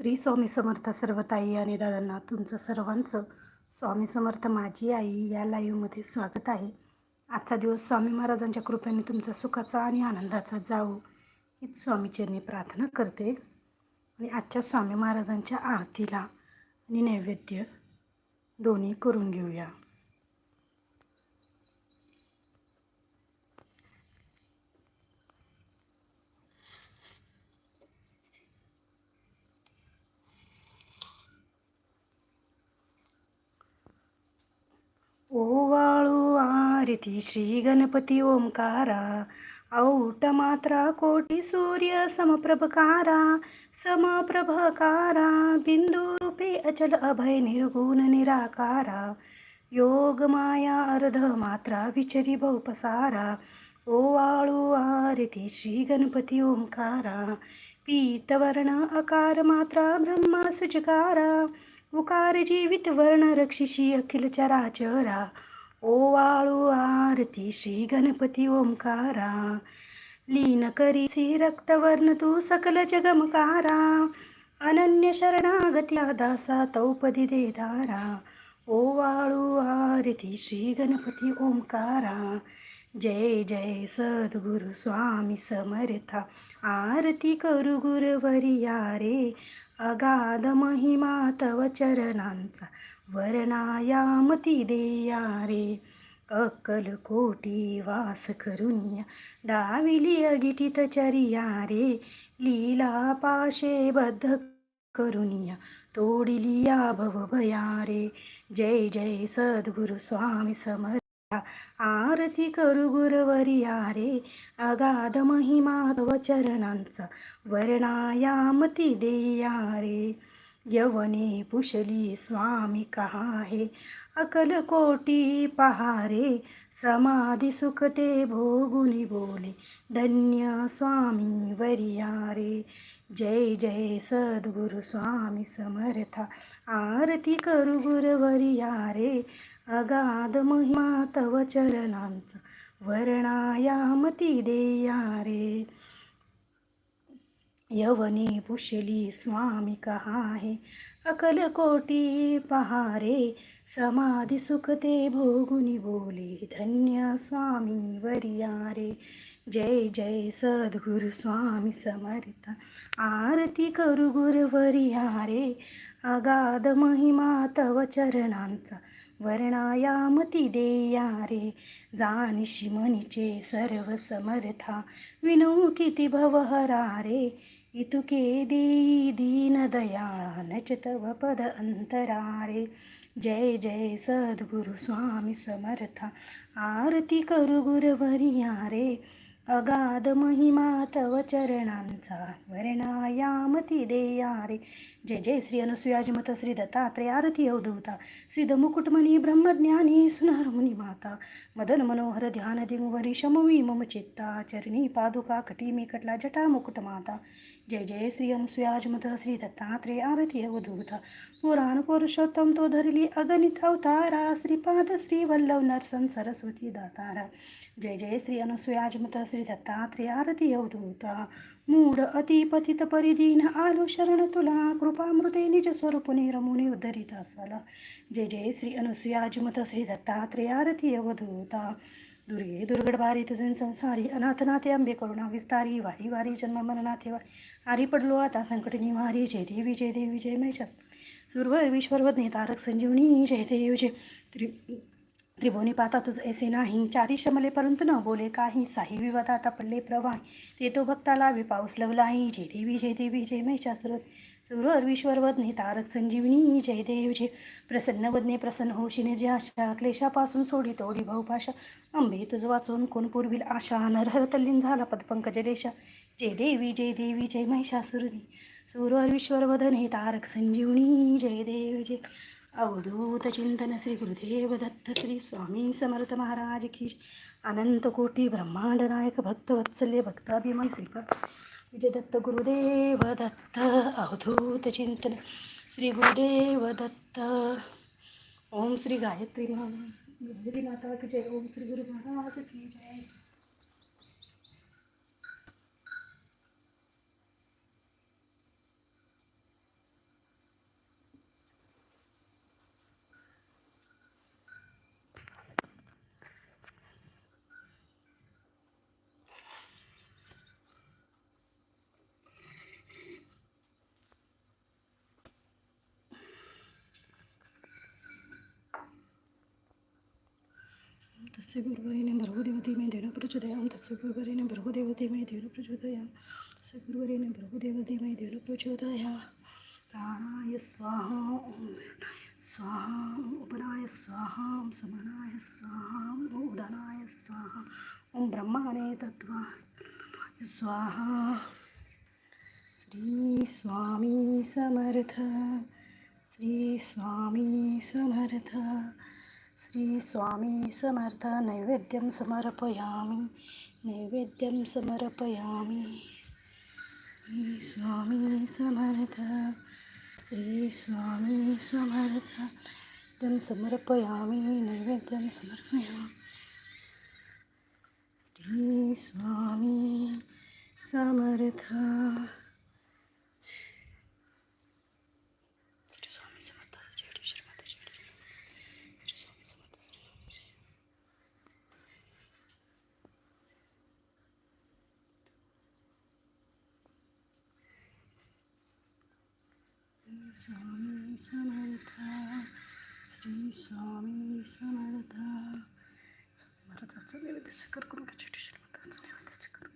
श्री स्वामी समर्थ सर्व ताई आणि दादांना तुमचं सर्वांचं स्वामी समर्थ माझी आई या लाईव्हमध्ये स्वागत आहे. आजचा दिवस स्वामी महाराजांच्या कृपेने तुमचा सुखाचा आणि आनंदाचा जाऊ हीच स्वामीचरणी प्रार्थना करते. आणि आजच्या स्वामी महाराजांच्या आरतीला आणि नैवेद्य दोन्ही करून घेऊया ओवाळू आरती श्री गणपती ओंकारा। औट मात्रा कोटी सूर्य समप्रभकारा समप्रभकारा बिंदू अचल अभय निर्गुण निराकारा। योग माया अर्ध मात्रा विचरी बहुपसारा। ओवाळू आरती श्री गणपती ओंकारा। पीतवर्ण अकार मात्रा ब्रह्मा सुजकारा। उकार जीवित वर्ण रक्षिषी अखिल चराचरा। ओवाळू आरती श्री गणपती ओंकारा. लीन करीसी रक्तवर्ण तू सकल जगमकारा. अनन्य शरणागती दासा तौपदी देदारा ओवाळू आरती श्री गणपती ओंकारा. जय जय सद्गुरु स्वामी समर्था. आरती करू गुरुवरिया रे अगाध महिमा तव चरणांचा वर्णायामती देया रे अक्कल कोटी वास करुनिया दाविली अगिटित चरिया रे लीला पाशे बद्ध करुनिया तोडिलिया भव भया रे जय जय सद्गुरु स्वामी समर्थ. आरती करू गुरवरिया रे अगाध महिमा चरणांचा वर्णायामती देया रे यवने पुशली स्वामी कहा है अकल कोटी पहारे. समाधी सुखते भोगुनी बोले. धन्य स्वामी वरिया रे जय जय सद्गुरु स्वामी समर्था. आरती करू गुरवरिया अगाध महिमा तव चरणांचा वर्णायामती देया रे. यवने पुशली स्वामी कहाहे अकल कोटी पहारे समाधी सुखते भोगुनी बोले धन्य स्वामी वरिया रे. जय जय सद्गुरु स्वामी समर्थ आरती करू गुरुवरियारे अगाध महिमा तव चरणांचा वर्णायामती देया रे जानिशी मनीचे सर्व समर्था विनो किती भवहरा रे। इतुके देई दीन दयाळा नच तव पद अंतरारे जय जय सद्गुरु स्वामी समर्था आरती करू गुरवरिया रे। अगाध महिमा तव चरणांचा वर्णायामती देया रे। जय जय श्री अनुसुयाजमत श्री दत्तात्रय आरती अवधूता सिद्ध मुकुटमणी ब्रह्मज्ञानी सुनार मुनी माता मदन मनोहर ध्यान दिमुवरी शमवी मम चित्ता चरणी पादुका कटी मी कटला जटा मुकुट माता जय जय श्री अनुसुयाजमत श्री दत्तात्रय आरती अवधूता पुराण पुरुषोत्तम तो धरली अगणित अवतारा श्रीपाद श्री वल्लभ नरसन सरस्वती दातारा जय जय श्री अनुसुयाजमत श्री दत्तात्रय आरती अवधूता मूढ अतिपतित परिदीन आलो शरण तुला कृपामृते निज स्वरूपुने रमुने उद्धरित असाला. जय जय श्री अनुसुयाजमत श्री दत्तात्रेयारती अवधूता. दुर्गे दुर्गड बारी तुझे संसारी अनाथनाथे अंबे करुणा विस्तारी वारी वारी जन्म मननाथे वारी. आरी पडलो आता संकट निवारी जय देवी जय देवी जय महिषास सुर्व विश्वरवदने तारक संजीवनी जय देव जय त्रि त्रिभुवनी पाता तुझ ऐसे नाही. चारी शमले परंतु न बोले काही. साही विवाद आता पडले प्रवाह. ते तो भक्ताला विपाऊस लवलाही. जय देवी जय देवी जय महिषासुर. सुरवर विश्वरवदने तारक संजीवनी. जय देव जय. प्रसन्न वदने प्रसन्न होशीने जे आशा क्लेशापासून सोडी तोडी भाऊपाशा अंबे तुझ वाचून कोण पूर्वील आशा? नरहर तल्लीन झाला पदपंकज जलेशा जय देवी जय देवी जय महिषासुरनी सुरवर विश्वरवदने तारक संजीवनी. जय देव जय. अवधूत चिंतन श्री गुरुदेव दत्त श्री स्वामी समर्थ महाराज की अनंत कोटी ब्रह्मांड नायक भक्त वत्सल्य भक्ताभिमय श्रीपाद विजय दत्त गुरुदेव दत्त। अवधूत चिंतन श्री गुरुदेव दत्त। ओम श्री गायत्री गायत्री माता की जय। ओम श्री गुरु महाराज की जय। तस्य गुरुवरेण भर्गोदेवती मे देव तस्य गुरुवरेण भर्गोदेवती मे देवप्रचोदयां तस्य गुरुवरेण भर्गोदेवती मे देव प्रचोदया प्राणाय स्वाहा ॐ स्वाहा उपनाय स्वाहा समनाय स्वाहा ॐ उदनाय स्वाहा ॐ ब्रह्माणे तत्त्वा स्वाहा। श्री स्वामी समर्थ श्री स्वामी समर्थ। श्री स्वामी समर्थ नैवेद्यं समर्पयामि नैवेद्यं समर्पयामि। श्री स्वामी समर्थ श्री स्वामी समर्थ नैवेद्यं समर्पयामि नैवेद्यं समर्पयामि। श्री स्वामी समर्थ स्वामी समर्थ श्री स्वामी समर्थ महाराजांचं नैवेद्य स्वीकार करून घ्यायची जय श्री माताचं नैवेद्य स्वीकार करून